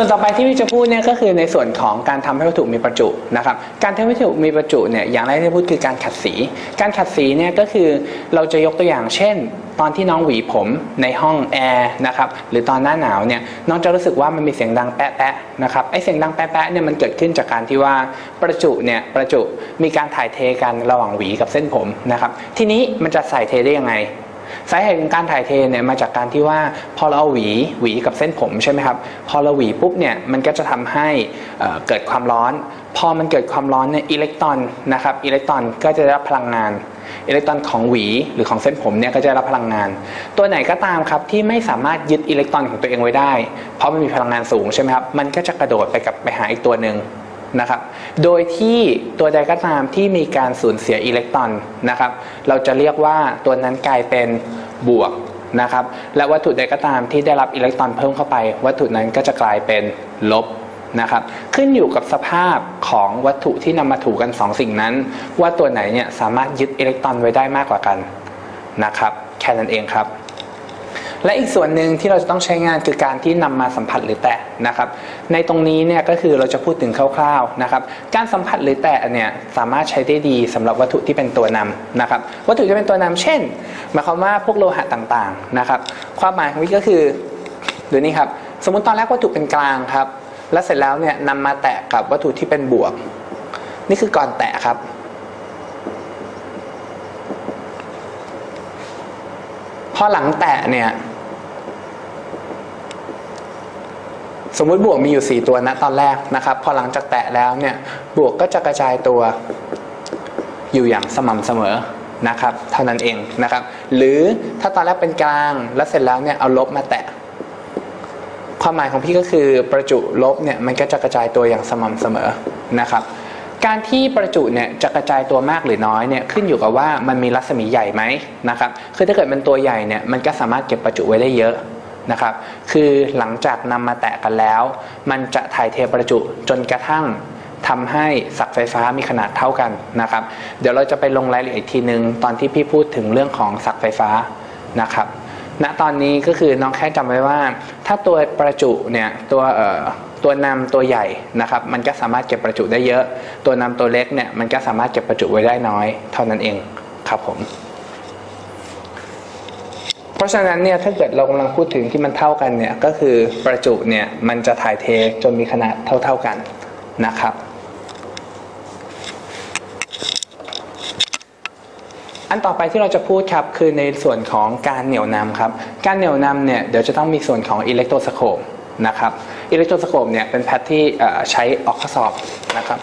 ส่วนต่อไปที่พี่จะพูดเนี่ยก็คือในส่วนของการทำให้วัตถุมีประจุนะครับ การทำให้วัตถุมีประจุเนี่ยอย่างแรกที่พูดคือการขัดสี การขัดสีเนี่ยก็คือเราจะยกตัวอย่างเช่น ตอนที่น้องหวีผมในห้องแอร์นะครับหรือตอนหน้าหนาวเนี่ยน้องจะรู้สึกว่ามันมีเสียงดังแป๊ะๆนะครับไอเสียงดังแป๊ะๆเนี่ยมันเกิดขึ้นจากการที่ว่าประจุเนี่ยประจุมีการถ่ายเทกันระหว่างหวีกับเส้นผมนะครับทีนี้มันจะใส่เทได้ยังไง สาเหตุของการถ่ายเทเนี่ยมาจากการที่ว่าพอเราเอาหวีหวีกับเส้นผมใช่ไหมครับพอเราหวีปุ๊บเนี่ยมันก็จะทำให้เกิดความร้อน พอมันเกิดความร้อนเนี่ยอิเล็กตรอนนะครับอิเล็กตรอนก็จะได้รับพลังงานอิเล็กตรอนของหวีหรือของเส้นผมเนี่ยก็จะรับพลังงาน ตัวไหนก็ตามครับที่ไม่สามารถยึดอิเล็กตรอนของตัวเองไว้ได้ เพราะมันมีพลังงานสูงใช่ไหมครับมันก็จะกระโดดไปกับไปหาอีกตัวหนึ่ง นะครับ โดยที่ตัวใดก็ตามที่มีการสูญเสียอิเล็กตรอนนะครับ เราจะเรียกว่าตัวนั้นกลายเป็นบวกนะครับ และวัตถุใดก็ตามที่ได้รับอิเล็กตรอนเพิ่มเข้าไป วัตถุนั้นก็จะกลายเป็นลบนะครับ ขึ้นอยู่กับสภาพของวัตถุที่นำมาถูกันสองสิ่งนั้น ว่าตัวไหนเนี่ยสามารถยึดอิเล็กตรอนไว้ได้มากกว่ากันนะครับ แค่นั้นเองครับ และอีกส่วนหนึ่งที่เราจะต้องใช้งานคือการที่นำมาสัมผัสหรือแตะนะครับ ในตรงนี้เนี่ยก็คือเราจะพูดถึงคร่าวๆนะครับ การสัมผัสหรือแตะเนี่ยสามารถใช้ได้ดีสำหรับวัตถุที่เป็นตัวนำนะครับ วัตถุที่เป็นตัวนำเช่นหมายความว่าพวกโลหะต่างๆนะครับ ความหมายของนี้ก็คือดูนี่ครับสมมติตอนแรกวัตถุเป็นกลางครับ แล้วเสร็จแล้วเนี่ยนำมาแตะกับวัตถุที่เป็นบวก นี่คือก่อนแตะครับพอหลังแตะเนี่ย สมมุติบวกมีอยู่ 4 ตัวนะตอนแรกนะครับ พอหลังจากแตะแล้วเนี่ยบวกก็จะกระจายตัวอยู่อย่างสม่ำเสมอนะครับ เท่านั้นเองนะครับ หรือถ้าตอนแรกเป็นกลางแล้วเสร็จแล้วเนี่ยเอาลบมาแตะ ความหมายของพี่ก็คือประจุลบเนี่ยมันก็จะกระจายตัวอย่างสม่ำเสมอนะครับ การที่ประจุเนี่ยจะกระจายตัวมากหรือน้อยเนี่ยขึ้นอยู่กับว่ามันมีรัศมีใหญ่ไหมนะครับคือถ้าเกิดเป็นตัวใหญ่เนี่ยมันก็สามารถเก็บประจุไว้ได้เยอะ นะครับ คือหลังจากนำมาแตะกันแล้ว มันจะถ่ายเทประจุจนกระทั่งทำให้สักไฟฟ้ามีขนาดเท่ากันนะครับ เดี๋ยวเราจะไปลงรายละเอียดอีกทีนึง ตอนที่พี่พูดถึงเรื่องของสักไฟฟ้านะครับณตอนนี้ก็คือน้องแค่จำไว้ว่า ถ้าตัวประจุเนี่ยตัวเอ่อตัวนำตัวใหญ่นะครับ มันก็สามารถเก็บประจุได้เยอะ ตัวนำตัวเล็กเนี่ยมันก็สามารถเก็บประจุไว้ได้น้อย เท่านั้นเองครับผม เพราะฉะนั้นเนี่ยถ้าเกิดเรากำลังพูดถึงที่มันเท่ากันเนี่ยก็คือประจุเนี่ยมันจะถ่ายเทจนมีขนาดเท่า ๆกันนะครับ อันต่อไปที่เราจะพูดครับคือในส่วนของการเหนี่ยวนำครับ การเหนี่ยวนำเนี่ยเดี๋ยวจะต้องมีส่วนของอิเล็กโทรสโคปนะครับอิเล็กโทรสโคปเนี่ยเป็นแพทที่ใช้ออกข้อสอบนะครับ